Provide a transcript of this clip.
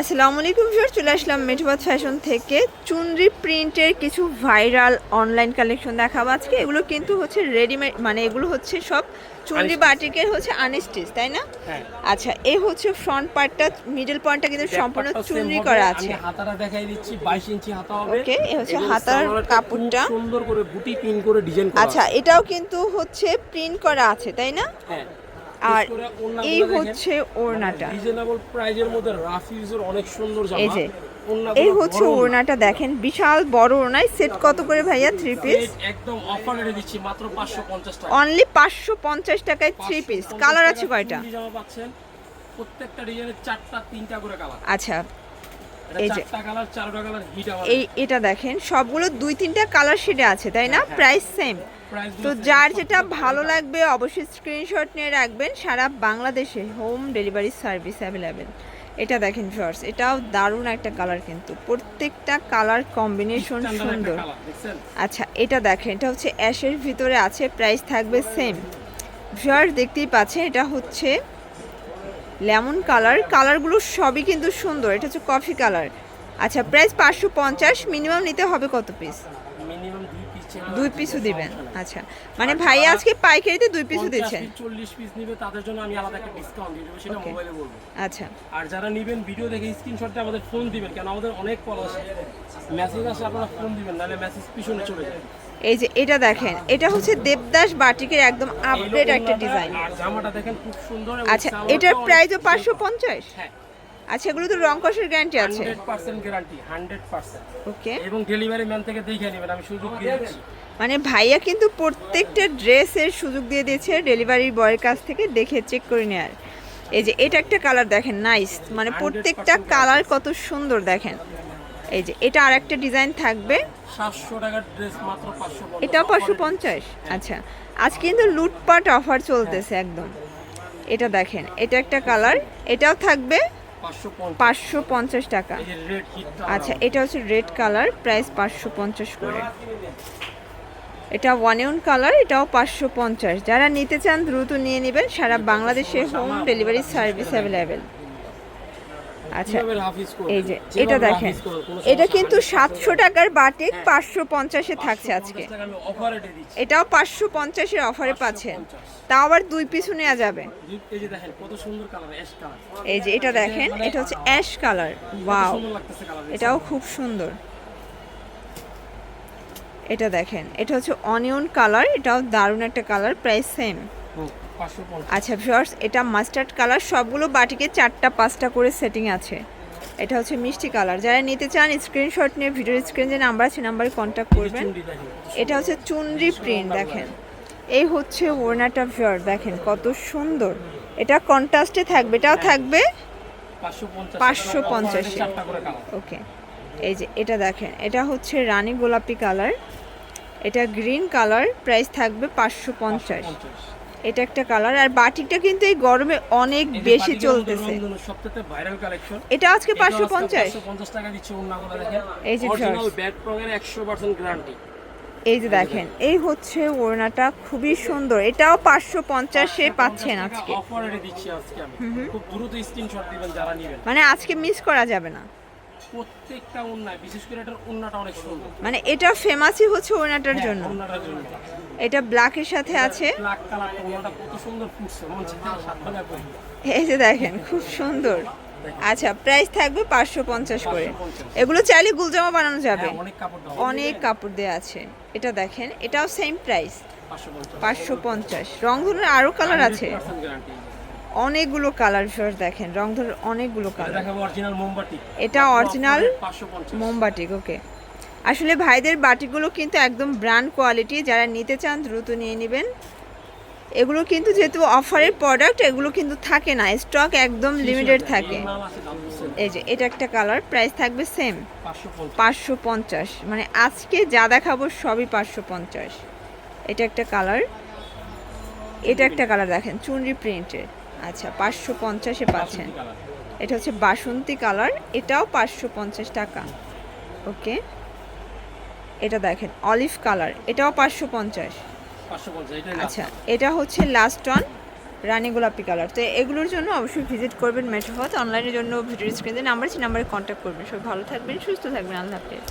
আসসালামু আলাইকুম স্যার চলে আসলাম মেঠবাদ ফ্যাশন থেকে। চুনরি প্রিন্টের কিছু ভাইরাল অনলাইন কালেকশন দেখাবো আজকে। এগুলো কিন্তু হচ্ছে রেডিমেড মানে এগুলো হচ্ছে সব চুনরি বাটিকের হচ্ছে আনস্টিচ তাই না? হ্যাঁ। আচ্ছা এই হচ্ছে ফ্রন্ট পার্টটা মিডল পয়েন্টটা কিন্তু সম্পূর্ণ চুনরি করা আছে। হাতাটা দেখাই দিচ্ছি 22 ইঞ্চি হাতা হবে। Okay, এ হচ্ছে হাতার কাপড়টা। সুন্দর করে বুটি পিন করে ডিজাইন করা আচ্ছা এটাও কিন্তু হচ্ছে প্রিন্ট করা আছে তাই না? হ্যাঁ। আর এই হচ্ছে ওড়নাটা। রিজনেবল প্রাইজের মধ্যে রাফ ইউজের অনেক সুন্দর জামা। এই যে, এই হচ্ছে ওড়নাটা দেখেন বিশাল বড় ওড়নায় সেট কত করে ভাইয়া? থ্রি পিস একদম অফার রেটে দিচ্ছি মাত্র 550 টাকা। অনলি পাঁচশো পঞ্চাশ টাকায় থ্রি পিস কালার আছে কয়টা? জামা পাচ্ছেন। প্রত্যেকটা ডিজাইনের চারটা তিনটা করে কালার আচ্ছা। এই যে। এই এটা দেখেন সবগুলো দুই তিনটা কালার শেডে আছে তাই না? হ্যাঁ। প্রাইস সেম তো যার যেটা ভালো লাগবে অবশ্যই স্ক্রিনশট নিয়ে রাখবেন সারা বাংলাদেশে হোম ডেলিভারি সার্ভিস অ্যাভেলেবেল এটা দেখেন ফার্স এটাও দারুণ একটা কালার কিন্তু প্রত্যেকটা কালার কম্বিনেশন সুন্দর। আচ্ছা এটা দেখেন এটা হচ্ছে অ্যাশের ভিতরে আছে প্রাইস থাকবে সেম ভিউয়ার দেখতেই পাচ্ছেন এটা হচ্ছে লেমন কালার কালারগুলো সবই কিন্তু সুন্দর। এটা হচ্ছে কফি কালার। আচ্ছা প্রাইস পাঁচশো পঞ্চাশ মিনিমাম নিতে হবে কত পিস দুই পিসও দিবেন। আচ্ছা মানে ভাই আজকে পাইকারিতে দুই পিসও দিচ্ছেন? চল্লিশ পিস নিবে তাদের জন্য আমি আলাদা একটা ডিসকাউন্ট দিয়ে দেবো সেটা মোবাইলে বলব। আচ্ছা। আর যারা নিবেন ভিডিও দেখে স্ক্রিনশটটা আমাদের ফোন দিবেন কেন আমাদের অনেক কল আসে। মেসেজ আসে আপনারা ফোন দিবেন নাহলে মেসেজ পিছনে চলে যায়। এই যে এটা দেখেন এটা হচ্ছে দেবদাস বাটিকের একদম আপডেট একটা ডিজাইন আচ্ছা এটার প্রাইসও পাঁচশো পঞ্চাশ? হ্যাঁ। আচ্ছা এগুলো তো রং কষের গ্যারান্টি আছে। Guarantee okay. এবং ডেলিভারি ম্যান থেকে দেখে নেবেন আমি সুযোগ দিয়ে মানে ভাইয়া কিন্তু প্রত্যেকটা ড্রেসের সুযোগ দিয়ে দিয়েছে ডেলিভারি বয়ের কাছ থেকে দেখে চেক করে নেয়ার এই যে এটা একটা কালার দেখেন নাইস মানে প্রত্যেকটা কালার কত সুন্দর দেখেন। এই যে এটা আর একটা ডিজাইন থাকবে। সাতশো টাকার ড্রেস মাত্র পাঁচশো এটাও পাঁচশো পঞ্চাশ? আচ্ছা। আজ কিন্তু লুটপাট অফার চলতেছে একদম। এটা দেখেন এটা একটা কালার এটাও থাকবে পাঁচশো পঞ্চাশ। টাকা। আচ্ছা এটা হচ্ছে রেড কালার প্রাইস পাঁচশো পঞ্চাশ করে। এটা ওয়ান কালার এটাও পাঁচশো পঞ্চাশ। যারা নিতে চান দ্রুত নিয়ে নেবেন। সারা বাংলাদেশে হোম ডেলিভারি সার্ভিস অ্যাভেলেবেল আচ্ছা করবে? এই যে এটা দেখেন এটা কিন্তু সাতশো টাকার বাটিক পাঁচশো পঞ্চাশে থাকছে আজকে। এটাও পাঁচশো পঞ্চাশের অফারে পাচ্ছেন 550 তাও আবার দুই পিছু নেওয়া যাবে। এই যে এটা দেখেন এটা হচ্ছে অ্যাশ কালার ওয়াও এটাও খুব সুন্দর। এটা দেখেন এটা হচ্ছে অনিয়ন কালার এটাও দারুণ একটা কালার প্রাইস সেম আচ্ছা ভিউয়ার্স এটা মাস্টার্ড কালার সবগুলো বাটিকে চারটা পাঁচটা করে সেটিং আছে। এটা হচ্ছে মিষ্টি কালার যারা নিতে চান স্ক্রিনশট নিয়ে ভিডিওর স্ক্রিন যে নাম্বার আছে নাম্বারে কন্ট্যাক্ট করবেন। এটা হচ্ছে চুনরি প্রিন্ট দেখেন। এই হচ্ছে ওড়নাটা ভিউয়ার দেখেন কত সুন্দর। এটা কন্ট্রাস্টে থাকবে এটাও থাকবে পাঁচশো পঞ্চাশ 550 -এ। চারটা করে কালার ওকে এই যে এটা দেখেন এটা হচ্ছে রানী গোলাপি কালার এটা গ্রিন কালার প্রাইস থাকবে পাঁচশো পঞ্চাশ। এটা একটা কালার আর বাটিকটা কিন্তু এই গরমে অনেক বেশি চলতেছে। এটা আজকে পাঁচশো পঞ্চাশ। পঞ্চাশ টাকা দিচ্ছে এই যে গ্যারান্টি এই যে দেখেন এই হচ্ছে ওড়নাটা খুবই সুন্দর। এটাও পাঁচশো পঞ্চাশে পাচ্ছেন আজকে। অফার রেটে দিচ্ছি আজকে আমি। খুব দ্রুত স্ক্রিনশট দিবেন যারা নেবেন। মানে আজকে মিস করা যাবে না। প্রত্যেকটা বিশেষ করে এটার অনেক সুন্দর। মানে এটা ফেমাসই হচ্ছে ওড়নাটার হ্যাঁ, জন্য। এটা ব্ল্যাকের সাথে আছে। ব্ল্যাক কালার উন্নাটা কত সুন্দর ফুটছে মনে এই যে দেখেন খুব সুন্দর। আচ্ছা প্রাইস থাকবে পাঁচশো পঞ্চাশ করে। এগুলো চাইলে গুলজামা বানানো যাবে। হ্যাঁ, অনেক কাপড় দাও অনেক কাপড় দেওয়া আছে। এটা দেখেন এটাও সেম প্রাইস পাঁচশো পঞ্চাশ। পঞ্চাশ। রংধনুর আরও কালার আছে। অনেকগুলো কালার ফিওর দেখেন রংধনুর অনেকগুলো কালার দেখাবো অরিজিনাল মোমবাতি। এটা অরিজিনাল পাঁচশো পঞ্চাশ। মোমবাটিক ওকে আসলে ভাইদের বাটিগুলো কিন্তু একদম ব্র্যান্ড কোয়ালিটি যারা নিতে চান দ্রুত নিয়ে নেবেন। এগুলো কিন্তু যেহেতু অফারের প্রোডাক্ট এগুলো কিন্তু থাকে না। স্টক একদম লিমিটেড থাকে। এই যে এটা একটা কালার প্রাইস থাকবে সেম পাঁচশো পঞ্চাশ। পাঁচশো পঞ্চাশ। মানে আজকে যা দেখাবো সবই পাঁচশো পঞ্চাশ। এটা একটা কালার এটা একটা কালার দেখেন চুনরি প্রিন্টের আচ্ছা পাঁচশো পঞ্চাশে পাচ্ছেন। এটা হচ্ছে বাসন্তী কালার এটাও পাঁচশো পঞ্চাশ টাকা। ওকে। এটা দেখেন অলিভ কালার এটাও পাঁচশো পঞ্চাশ। আচ্ছা এটা হচ্ছে লাস্ট অন রানী গোলাপি কালার। তো এগুলোর জন্য অবশ্যই ভিজিট করবেন মেট্রো হত অনলাইনের জন্য ভিডিও স্ক্রিনে নাম্বার আছে নাম্বারে কন্ট্যাক্ট করবেন। সব ভালো থাকবেন সুস্থ থাকবেন আল্লাহ হাফেজ।